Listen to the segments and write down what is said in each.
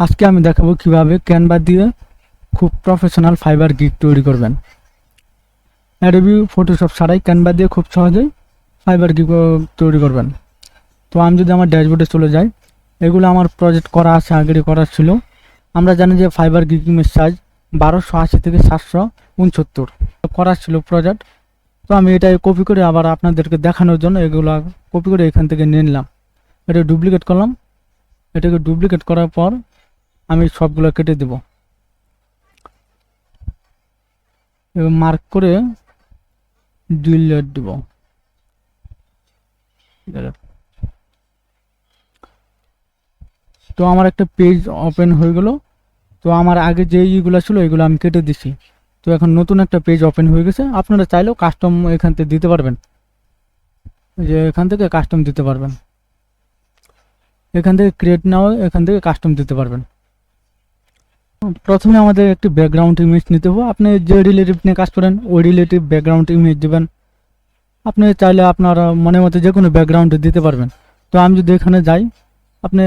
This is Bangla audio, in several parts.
আজকে আমি দেখাবো কীভাবে ক্যানভা দিয়ে খুব প্রফেশনাল ফাইবার গিগ তৈরি করবেন। অ্যাডোবি ফটোশপ ছাড়াই ক্যানভা দিয়ে খুব সহজেই ফাইবার গিগ তৈরি করবেন। তো আমি যদি আমার ড্যাশবোর্ডে চলে যাই, এগুলো আমার প্রজেক্ট করা আছে, আগেরই করা ছিল। আমরা জানি যে ফাইবার গিগিংয়ের সাইজ বারোশো আশি থেকে সাতশো উনসত্তর। করা ছিল প্রজেক্ট তো আমি এটাই কপি করে আবার আপনাদেরকে দেখানোর জন্য এগুলো কপি করে এখান থেকে নিয়ে নিলাম। এটা ডুপ্লিকেট করলাম। এটাকে ডুপ্লিকেট করার পর আমি সবগুলো কেটে দেব। এবং মার্ক করে ডিলিট দেব। তো আমার একটা পেজ ওপেন হয়ে গেল। তো আমার আগে যে ইগুলো ছিল এগুলো আমি কেটে দিছি। তো এখন নতুন একটা পেজ ওপেন হয়ে গেছে। আপনারা চাইলেও কাস্টম এখান থেকে দিতে পারবেন। যে এখান থেকে কাস্টম দিতে পারবেন। এখান থেকে ক্রিয়েট নাও এখান থেকে কাস্টম দিতে পারবেন। প্রথমে আমাদের একটি ব্যাকগ্রাউন্ড ইমেজ নিতে হবে। আপনি যে রিলেটিভ নিয়ে কাজ করেন, ওই রিলেটিভ ব্যাকগ্রাউন্ড ইমেজ দেবেন। আপনি চাইলে আপনার মনে মতো যে কোনো ব্যাকগ্রাউন্ড দিতে পারবেন। তো আমি যদি এখানে যাই, আপনি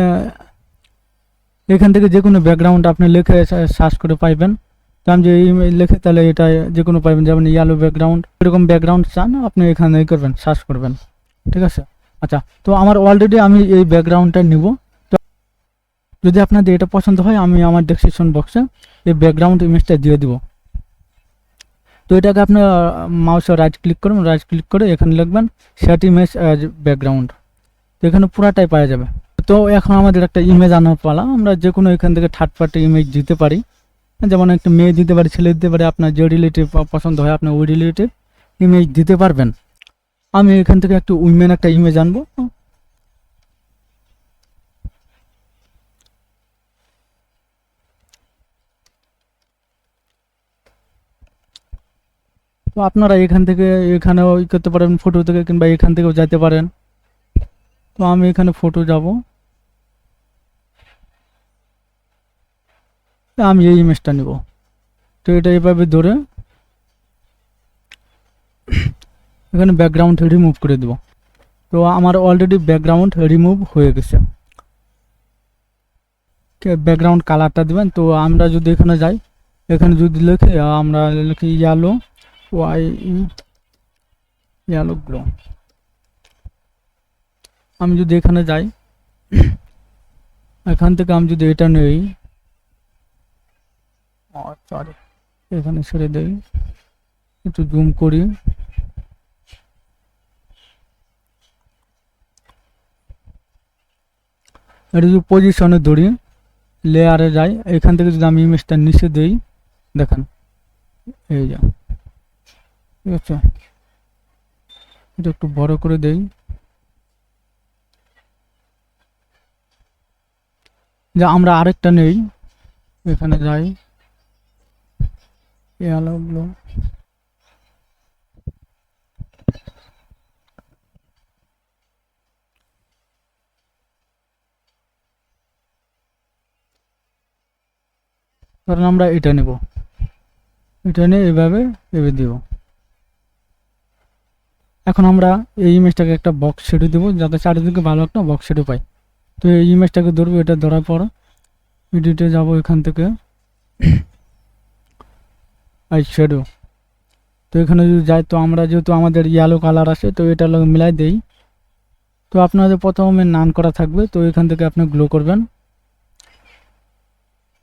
এখান থেকে যে কোনো ব্যাকগ্রাউন্ড আপনি লিখে সার্চ করে পাইবেন। তো আমি যে লিখে তাহলে এটা যে কোনো পাইবেন, যেমন ইয়ালো ব্যাকগ্রাউন্ড এরকম ব্যাকগ্রাউন্ড চান, আপনি এখানে করবেন সার্চ করবেন। ঠিক আছে? আচ্ছা তো আমার অলরেডি আমি এই ব্যাকগ্রাউন্ডটা নিব। যদি আপনাদের এটা পছন্দ হয়, আমি আমার ডেসক্রিপশন বক্সে এই ব্যাকগ্রাউন্ড ইমেজটা দিয়ে দিব। তো এটাকে আপনি মাউসে রাইট ক্লিক করবেন রাইট ক্লিক করে এখানে লিখবেন সেট ইমেজ অ্যাজ ব্যাকগ্রাউন্ড তো এখানে পুরাটাই পাওয়া যাবে। তো এখন আমাদের একটা ইমেজ আনার পালা। আমরা যে কোনো এখান থেকে থার্ড পার্টি ইমেজ দিতে পারি। যেমন একটা মেয়ে দিতে পারি, ছেলে দিতে পারি, আপনার যে রিলেটিভ পছন্দ হয়, আপনি ওই রিলেটিভ ইমেজ দিতে পারবেন। আমি এখান থেকে একটু উইমেন একটা ইমেজ আনব। তো আপনারা এখান থেকে, এখানেও ই করতে পারেন ফটো থেকে কিংবা এখান থেকেও যেতে পারেন। তো আমি এখানে ফটো যাব। আমি এই ইমেজটা নিব। তো এটা এভাবে ধরে এখানে ব্যাকগ্রাউন্ড রিমুভ করে দেব। তো আমার অলরেডি ব্যাকগ্রাউন্ড রিমুভ হয়ে গেছে। ব্যাকগ্রাউন্ড কালারটা দেবেন, তো আমরা যদি এখানে যাই, এখানে যদি লিখে আমরা লিখি ইয়ালো ওয়াই ইয়ালো গ্লো আমি যদি এখানে যাই এখান থেকে আমি যদি এটা নেই সরি এখানে ছেড়ে দেই একটু জুম করি। এটা যদি পজিশনে ধরি লেয়ারে যাই এখান থেকে যদি আমি ইমেজটা নিচে দেই দেখেন এই যা। ঠিক আছে। এটা একটু বড় করে দেই। যে আমরা আরেকটা নেই। এখানে যাই। আলোগুলো ধরেন আমরা এটা নেব। এটা নিয়ে এভাবে এভাবে দেব। এখন আমরা এই ইমেজটাকে একটা বক্স শেডে দেবো, যাতে চারিদিকে ভালো একটা বক্স শেডে পাই। তো এই ইমেজটাকে ধরবো, এটা ধরার পর এডিটে যাব এখান থেকে। আই শেডো তো এখানে যদি যাই, তো আমরা যেহেতু আমাদের ইয়েলো কালার আছে, তো এটা মিলাই দেই। তো আপনাদের প্রথমে নান করা থাকবে, তো এখান থেকে আপনি গ্লো করবেন।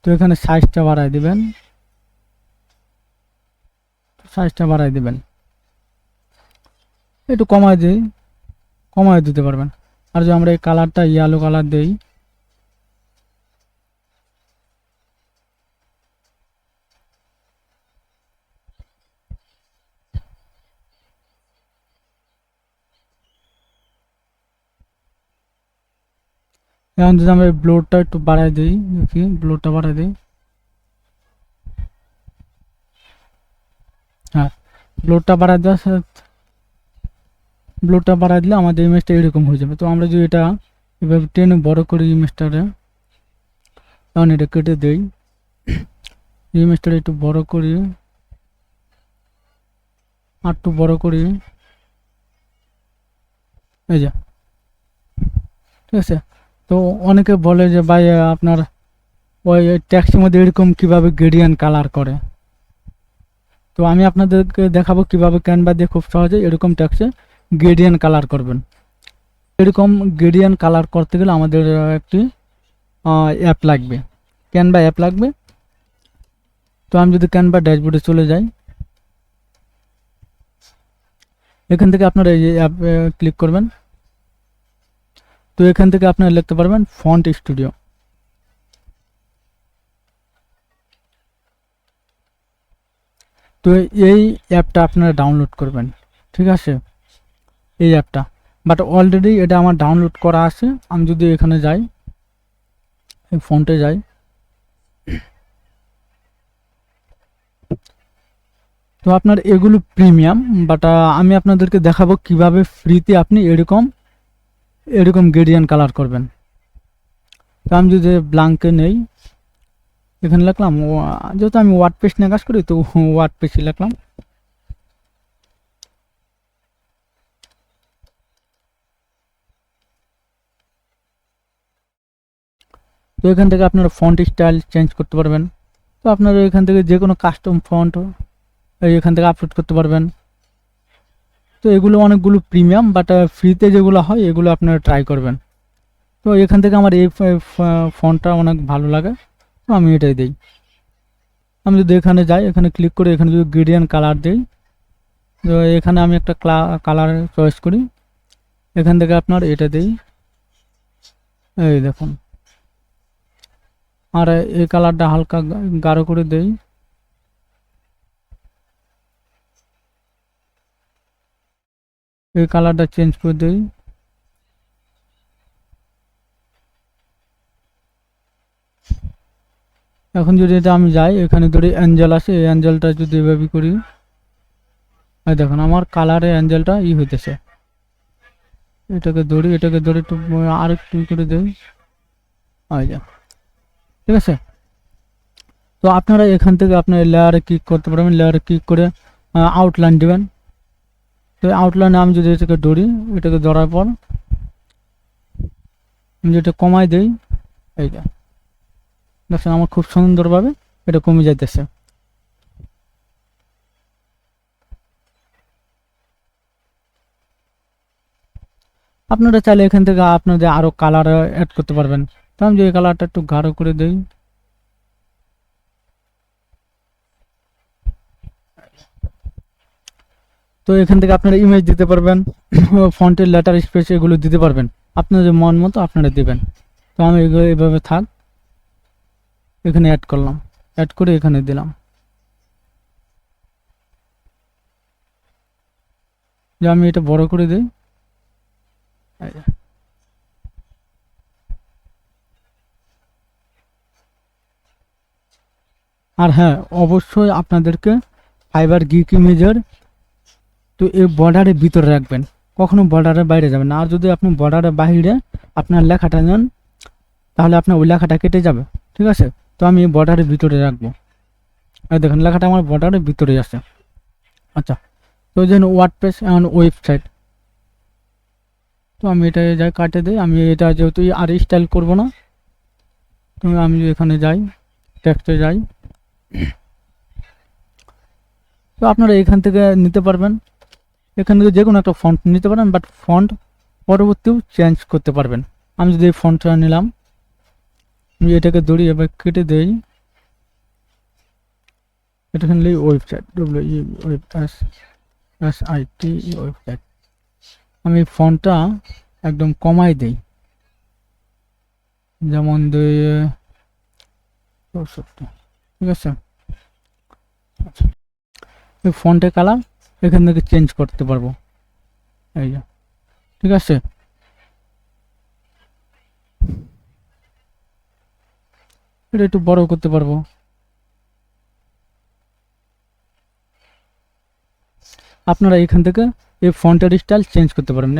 তো এখানে সাইজটা বাড়াই দিবেন। সাইজটা বাড়াই দিবেন। একটু কমায় দিই, কমায় দিতে পারবেন। আর যদি আমরা এই কালারটা ইয়েলো কালার দেই, এখন যদি আমরা ব্লোডটা একটু বাড়াই দিই, দেখি ব্লোডটা বাড়াই দিই। হ্যাঁ ব্লোডটা বাড়াই দেওয়া ব্লোডটা বাড়াই দিলে আমাদের ইমেজটা এরকম হয়ে যাবে। তো আমরা যদি এটা এভাবে টেনে বড় করি ইমেজটারে তখন এটা কেটে দেই ইমেজটা একটু বড় করি আর একটু বড় করি, এই যা, ঠিক আছে? তো অনেকে বলে যে, ভাই, আপনার ওই ট্যাক্সির মধ্যে এরকম কীভাবে গ্রেডিয়ান কালার করে? তো আমি আপনাদেরকে দেখাবো কীভাবে ক্যানভা দিয়ে খুব সহজে এরকম ট্যাক্সে গ্রেডিয়ান কালার করবেন। এরকম গ্রেডিয়ান কালার করতে গেলে আমাদের একটি অ্যাপ লাগবে। ক্যানভা অ্যাপ লাগবে। তো আমি যদি ক্যানভা ড্যাশবোর্ডে চলে যাই, এখান থেকে আপনারা এই অ্যাপ ক্লিক করবেন। তো এখান থেকে আপনারা লিখতে পারবেন ফন্ট স্টুডিও তো এই অ্যাপটা আপনারা ডাউনলোড করবেন। ঠিক আছে? এই অ্যাপটা। বাট অলরেডি এটা আমার ডাউনলোড করা আছে। আমি যদি এখানে যাই, এই ফন্টে যাই। তো আপনার এগুলো প্রিমিয়াম বাট আমি আপনাদেরকে দেখাবো কীভাবে ফ্রিতে আপনি এরকম এরকম গ্রেডিয়ান কালার করবেন। তো আমি যদি ব্লাঙ্কে নেই, এখানে লিখলাম যেহেতু আমি ওয়ার্ড পেজ নিয়ে কাজ করি, তো ওয়ার্ড পেজই লিখলাম। তো এখান থেকে আপনারা ফন্ট স্টাইল চেঞ্জ করতে পারবেন। তো আপনারা এখান থেকে যে কোনো কাস্টম ফন্ট এখান থেকে আপলোড করতে পারবেন। তো এগুলো অনেকগুলো প্রিমিয়াম বাট ফ্রিতে যেগুলো হয়, এগুলো আপনারা ট্রাই করবেন। তো এখান থেকে আমার এই ফোনটা অনেক ভালো লাগে। তো আমি এটাই দিই। আমি যদি এখানে যাই, এখানে ক্লিক করে এখানে যদি গ্রেডিয়ান কালার দিই, তো এখানে আমি একটা কালার চয়েস করি। এখান থেকে আপনার এটা দিই। এই দেখুন। আর এই কালারটা হালকা গাঢ় করে দেই। এই কালারটা চেঞ্জ করে দেই। এখন যদি এটা আমি যাই, এখানে ধরি অ্যাঞ্জেল আছে, এই অ্যাঞ্জেলটা যদি এভাবে করি, এই দেখুন আমার কালারে অ্যাঞ্জেলটা ই হইতেছে। এটাকে ধরি, এটাকে ধরে একটু আর একটু করে দেই। যা। ঠিক আছে? তো আপনারা এখান থেকে আপনার লেয়ারে ক্লিক করতে পারবেন লেয়ারে ক্লিক করে আউটলাইন দেবেন। তো আউটলাইনে আমি যদি এটাকে ধরি, এটাকে ধরার পর আমি যেটা কমাই দিই এইটা দেখছেন আমার খুব সুন্দরভাবে এটা কমে যাইতেছে। আপনারা চাইলে এখান থেকে আপনাদের আরও কালার অ্যাড করতে পারবেন। তো আমি যে কালারটা একটু গাঢ় করে দেই। তো এখান থেকে আপনারা ইমেজ দিতে পারবেন ফন্টের লেটার স্পেস এগুলো দিতে পারবেন। আপনাদের মন মতো আপনারা দেবেন। তো আমি এগুলো এভাবে থাক, এখানে অ্যাড করলাম। অ্যাড করে এখানে দিলাম। যে আমি এটা বড় করে দিই এই যে। আর হ্যাঁ অবশ্যই আপনাদেরকে ফাইবার গিক ইমেজের তো এই বর্ডারের ভিতরে রাখবেন, কখনো বর্ডারের বাইরে যাবেন আর যদি আপনি বর্ডারের বাইরে আপনার লেখাটা নেন, তাহলে আপনার ওই লেখাটা কেটে যাবে, ঠিক আছে? তো আমি এই বর্ডারের ভিতরে রাখব। আর দেখুন, লেখাটা আমার বর্ডারের ভিতরে আছে। আচ্ছা তো যেন ওয়ার্ড পেজ এমন ওয়েবসাইট তো আমি এটা যাই কাটে দিই। আমি এটা যেহেতু আর স্টাইল করব না, তো আমি এখানে যাই টেক্সটে যাই। তো আপনারা এখান থেকে নিতে পারবেন। এখান থেকে যে কোনো একটা ফন্ট নিতে পারেন বাট ফন্ট পরবর্তীও চেঞ্জ করতে পারবেন। আমি যদি এই ফন্টটা নিলাম, আমি এটাকে দড়ি এবার কেটে দেই। এটা এখানে website W web S S I T website আমি ফন্টটা একদম কমাই দেই। যেমন দুই চৌষট্টি। ঠিক আছে? এই ফন্টের কালার এখান থেকে চেঞ্জ করতে পারব। এই যে, ঠিক আছে? এটা একটু বড় করতে পারব। আপনারা এখান থেকে এই ফন্টের স্টাইল চেঞ্জ করতে পারবেন।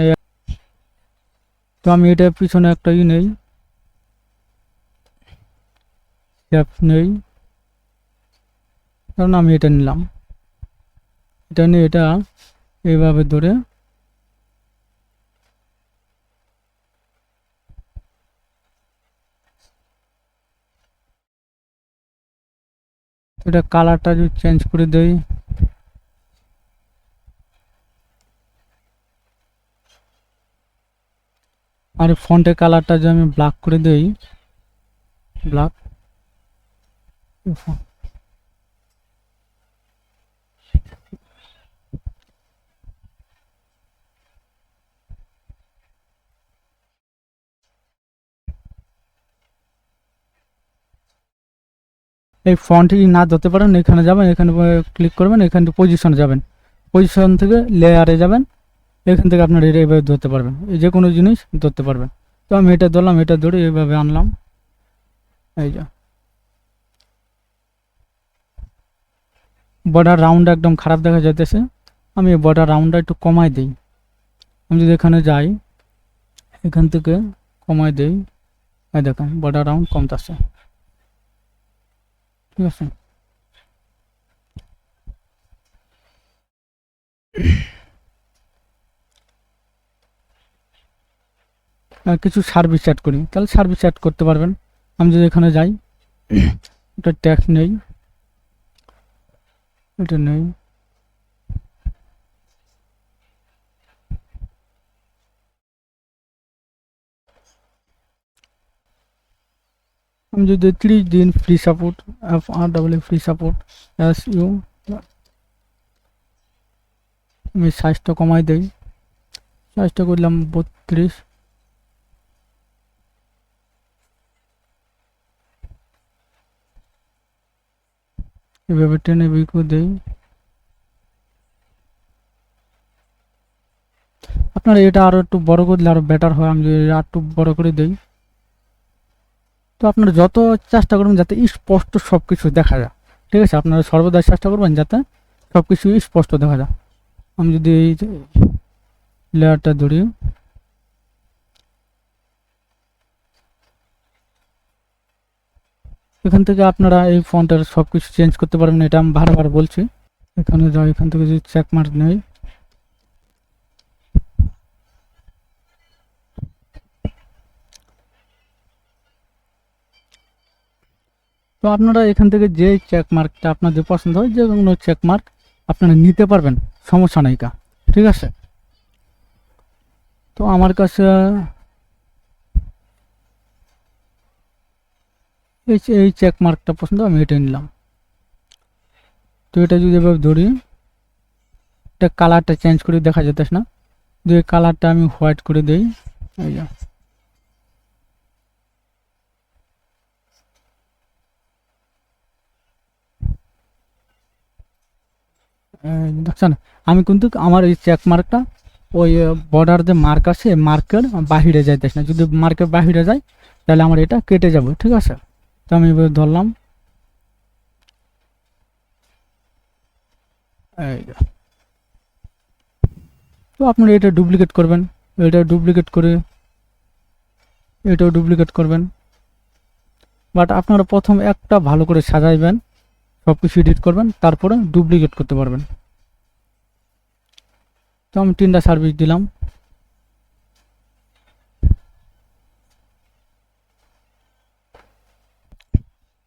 তো আমি এটা পিছনে একটা ই নেই। নেই। কারণ আমি এটা নিলাম। এটা নিয়ে এটা এইভাবে ধরে এটা কালারটা যদি চেঞ্জ করে দেই। আর ফন্টের কালারটা যদি আমি ব্ল্যাক করে দেই ব্ল্যাক এই ফন্ট যদি না ধরতে পারেন, এখানে যাবেন, এখানে ক্লিক করবেন, এখানে পজিশনে যাবেন। পজিশন থেকে লেয়ারে যাবেন, এখান থেকে আপনার এটা এইভাবে ধরতে পারবেন। এই যে কোনো জিনিস ধরতে পারবেন। তো আমি এটা ধরলাম, এটা ধরে এইভাবে আনলাম। এই যা। বর্ডার রাউন্ড একদম খারাপ দেখা যাইতেছে। আমি বর্ডার রাউন্ডটা একটু কমাই দিই। আমি যদি এখানে যাই, এখান থেকে কমাই দিই। দেখেন বর্ডার রাউন্ড কমতেছে। ঠিক আছে কিছু সার্ভিস অ্যাড করি। তাহলে সার্ভিস অ্যাড করতে পারবেন। আমি যদি এখানে যাই এটা ট্যাক্স নেই। এটা নেই। আমি যদি ত্রিশ দিন free support F R double free support S U আমি সাইজটা কমাই দেই। সাইজটা করলাম বত্রিশ। এভাবে টেনে বিকু দেই। আপনার এটা আরও একটু বড় করলে আরও বেটার হয়, আমি যদি আর একটু বড় করে দেই। তো আপনারা যত চেষ্টা করবেন যাতে স্পষ্ট সব কিছু দেখা যায়। ঠিক আছে? আপনারা সর্বদা চেষ্টা করবেন যাতে সব কিছু স্পষ্ট দেখা যায়। আমি যদি এই লেয়ারটা ধরি। এখান থেকে আপনারা এই ফোনটার সব কিছু চেঞ্জ করতে পারবেন, এটা আমি বারবার বলছি। এখানে যাও, এখান থেকে যদি চেক মার্ক নেই। তো আপনারা এখান থেকে যে চেক মার্কটা আপনাদের পছন্দ হয়, যে কোনো চেক মার্ক আপনারা নিতে পারবেন, সমস্যা নেই কা, ঠিক আছে? তো আমার কাছে এই এই চেক মার্কটা পছন্দ, আমি এটা নিলাম। তো এটা যদি এভাবে ধরি এটা কালারটা চেঞ্জ করে দেখা যেতেস না। যদি কালারটা আমি হোয়াইট করে দিই, এই যে। দেখছেন? আমি কিন্তু আমার এই চেক মার্কটা ওই বর্ডার যে মার্ক আছে মার্কের বাহিরে যাইতেছ না। যদি মার্কের বাহিরে যায়, তাহলে আমার এটা কেটে যাবে, ঠিক আছে? তো আমি এবার ধরলাম। তো আপনারা এটা ডুপ্লিকেট করবেন, এটা ডুপ্লিকেট করে, এটাও ডুপ্লিকেট করবেন। বাট আপনারা প্রথম একটা ভালো করে সাজাইবেন। সব কিছু এডিট করবেন, তারপরে ডুপ্লিকেট করতে পারবেন। তো আমি তিনটা সার্ভিস দিলাম।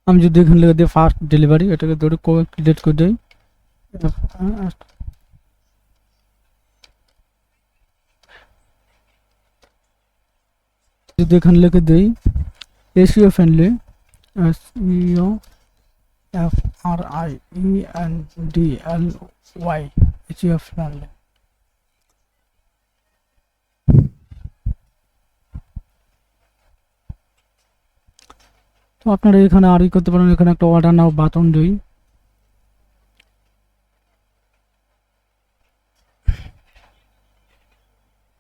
আমি যদি এখানে লিখে দিই ফার্স্ট ডেলিভারি এটাকে ধরে ক্লিক করে দিই। যদি এখানে লিখে দিই eco friendly S E O F R I E N D L Y eco friendly তো আপনারা এখানে আর ই করতে পারেন, এখানে একটা অর্ডার নাও, বাটন দিই।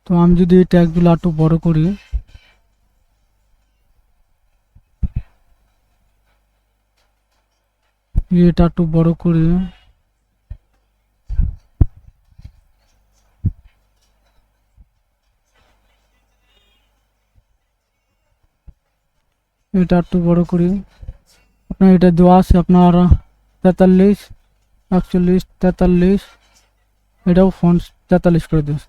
তো আমি যদি এই ট্যাগগুলো একটু বড় করি। এটা একটু বড় করি এটা একটু বড় করি আপনার এটা দেওয়া আছে আপনার তেতাল্লিশ, একচল্লিশ, তেতাল্লিশ। এটাও ফোন তেতাল্লিশ করে দিস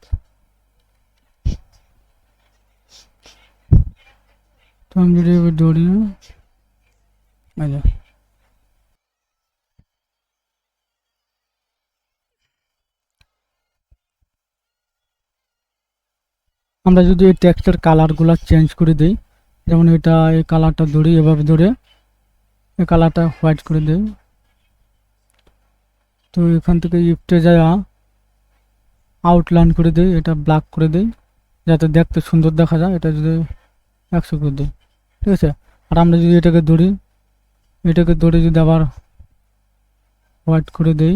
তো আমি যদি এবার ধরি এই আমরা যদি এই টেক্সটের কালারগুলো চেঞ্জ করে দিই, যেমন এটা, এই কালারটা ধরি এভাবে ধরে, এই কালারটা হোয়াইট করে দিই। তো এখান থেকে ইফটে যায় আউটলাইন করে দিই, এটা ব্ল্যাক করে দিই, যাতে দেখতে সুন্দর দেখা যায়, এটা যদি একশো করে দিই। ঠিক আছে? আর আমরা যদি এটাকে ধরি, এটাকে ধরে যদি আবার হোয়াইট করে দেই,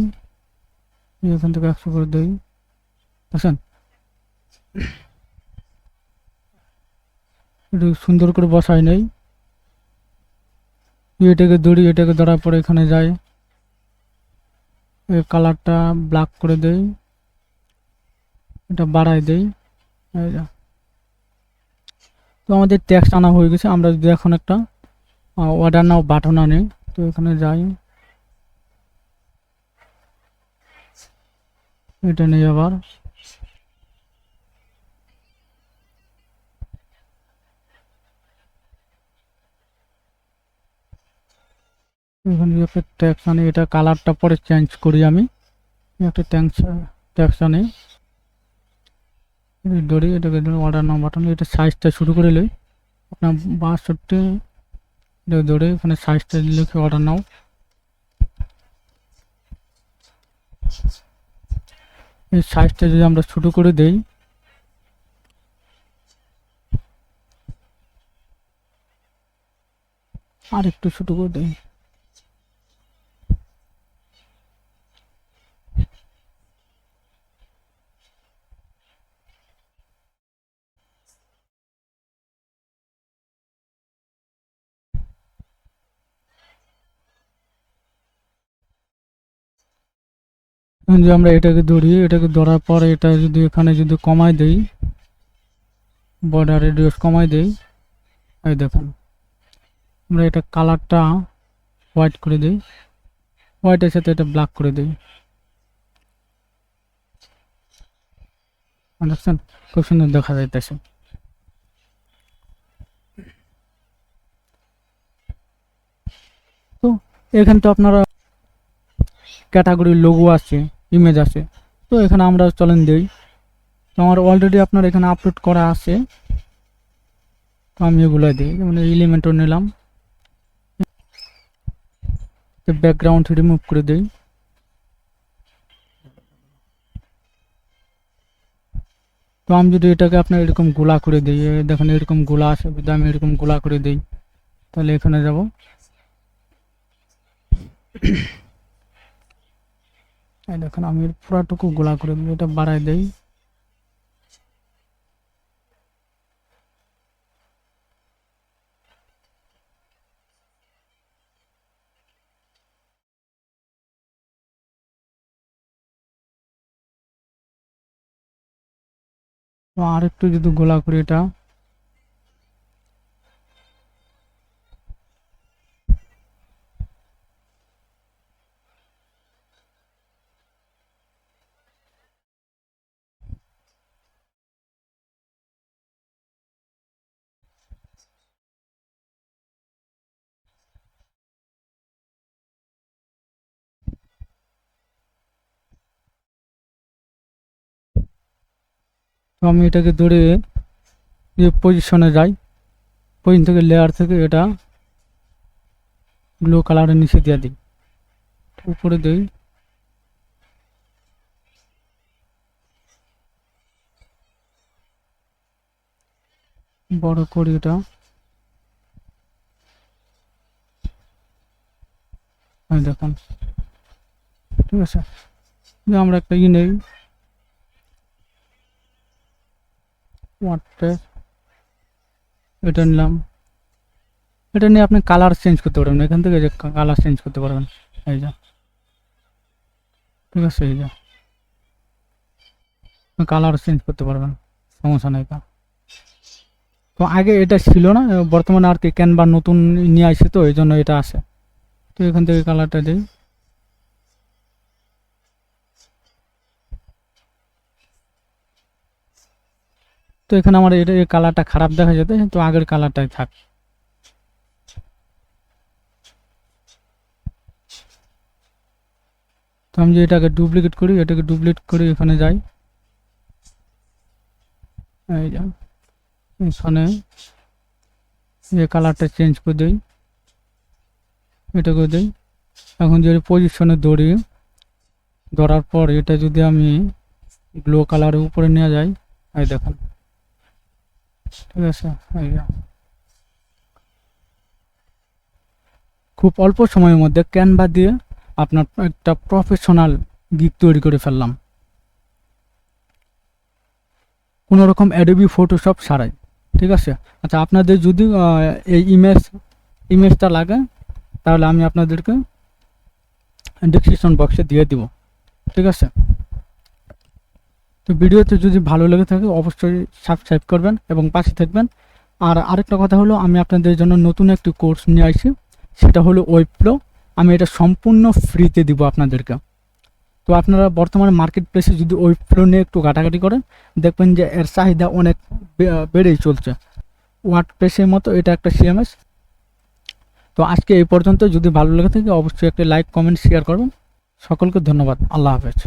এখান থেকে একশো করে দেই। বুঝছেন একটু সুন্দর করে বসাই নেই। এটাকে ধরি এটাকে ধরার পরে এখানে যাই। এই কালারটা ব্ল্যাক করে দেই। এটা বাড়াই দেই। তো আমাদের ট্যাক্স আনা হয়ে গেছে, আমরা যদি এখন একটা অর্ডার নাও, বাটন আনি, তো এখানে যাই। এটা নেই আবার। এখানে একটা ট্যাক্স আনি এটা কালারটা পরে চেঞ্জ করি আমি। একটা ট্যাক্স ট্যাক্স আনি ধরি এটাকে অর্ডার নাও বাটন এটা সাইজটা শুরু করে লই। আপনার বাষট্টি ধরে এখানে সাইজটা লিখে অর্ডার নাও। এই সাইজটা যদি আমরা ছোটো করে দেই আর একটু ছোটো করে দেই। যদি আমরা এটাকে ধরি, এটাকে ধরার পরে এটা যদি এখানে যদি কমাই দেই বর্ডার রেডিয়াস কমাই দেই, এই দেখুন, আমরা এটা কালারটা হোয়াইট করে দিই হোয়াইটের সাথে এটা ব্ল্যাক করে দিই। আন্ডারস্ট্যান্ড খুব সুন্দর দেখা যাইতেছে। তো এখানে তো আপনারা ক্যাটাগরির লোগো আছে। ইমেজ আছে তো এখানে আমরা চলেন দিই। তো আমার অলরেডি আপনার এখানে আপলোড করা আছে। তো আমি এগুলো দিই। যেমন এলিমেন্টও নিলাম। ব্যাকগ্রাউন্ড রিমুভ করে দিই। তো আমি যদি এটাকে আপনার এরকম গোলা করে দিই দেখেন এরকম গোলা আছে, যদি আমি এরকম গোলা করে দিই, তাহলে এখানে যাব। এই দেখেন আমি পুরাটুকু গোলা করে দিই এটা বাড়াই দেই। আর একটু যদি গোলা করি এটা। আমি এটাকে ধরে যে পজিশনে যাই। পজিশন থেকে লেয়ার থেকে এটা ব্লু কালারের নিচে দিয়ে দিই। উপরে দিই। বড় করি এটা। দেখুন। ঠিক আছে? আমরা একটা ই নেই। ওয়াটার এটা নিলাম। এটা নিয়ে আপনি কালার চেঞ্জ করতে পারবেন এখান থেকে যে কালার চেঞ্জ করতে পারবেন। এই যা। ঠিক আছে, এই যা। কালার চেঞ্জ করতে পারবেন। সমস্যা নেই কা তো আগে এটা ছিল না, বর্তমানে আর কি ক্যানভা নতুন নিয়ে আসছে তো, এই জন্য এটা আসে তো এখান থেকে কালারটা দিই। তো এখানে আমার এটা কালারটা খারাপ দেখা যেত তো আগের কালারটাই থাক। তো আমি যে এটাকে ডুপ্লিকেট করি, এটাকে ডুপ্লিকেট করি এখানে যাই। এই যা, এখানে এই কালারটা চেঞ্জ করে দিই, এটা করে দিই। এখন যদি পজিশনে দৌড়ি ধরার পর এটা যদি আমি গ্লো কালারের উপরে নিয়ে যাই, এই দেখেন। ঠিক আছে। খুব অল্প সময়ের মধ্যে ক্যানভা দিয়ে আপনার একটা প্রফেশনাল গিক তৈরি করে ফেললাম। কোনো রকম অ্যাডোবি ফটোশপ ছাড়াই, ঠিক আছে? আচ্ছা আপনাদের যদি এই ইমেজ ইমেজটা লাগে, তাহলে আমি আপনাদেরকে ডিসক্রিপশন বক্সে দিয়ে দিব, ঠিক আছে? তো ভিডিওতে যদি ভালো লেগে থাকে, অবশ্যই সাবস্ক্রাইব করবেন এবং পাশে থাকবেন। আর আরেকটা কথা হলো, আমি আপনাদের জন্য নতুন একটি কোর্স নিয়ে আসি সেটা হলো ওয়েব আমি এটা সম্পূর্ণ ফ্রিতে দিব আপনাদেরকে। তো আপনারা বর্তমানে মার্কেট প্লেসে যদি ওয়েব প্রো নিয়ে একটু ঘাটাঘাটি করেন, দেখবেন যে এর চাহিদা অনেক বেড়েই চলছে। ওয়ার্ড প্রেসের মতো এটা একটা সিএমএস তো আজকে এই পর্যন্ত যদি ভালো লেগে থাকে, অবশ্যই একটা লাইক কমেন্ট শেয়ার করবেন। সকলকে ধন্যবাদ। আল্লাহ হাফেজ।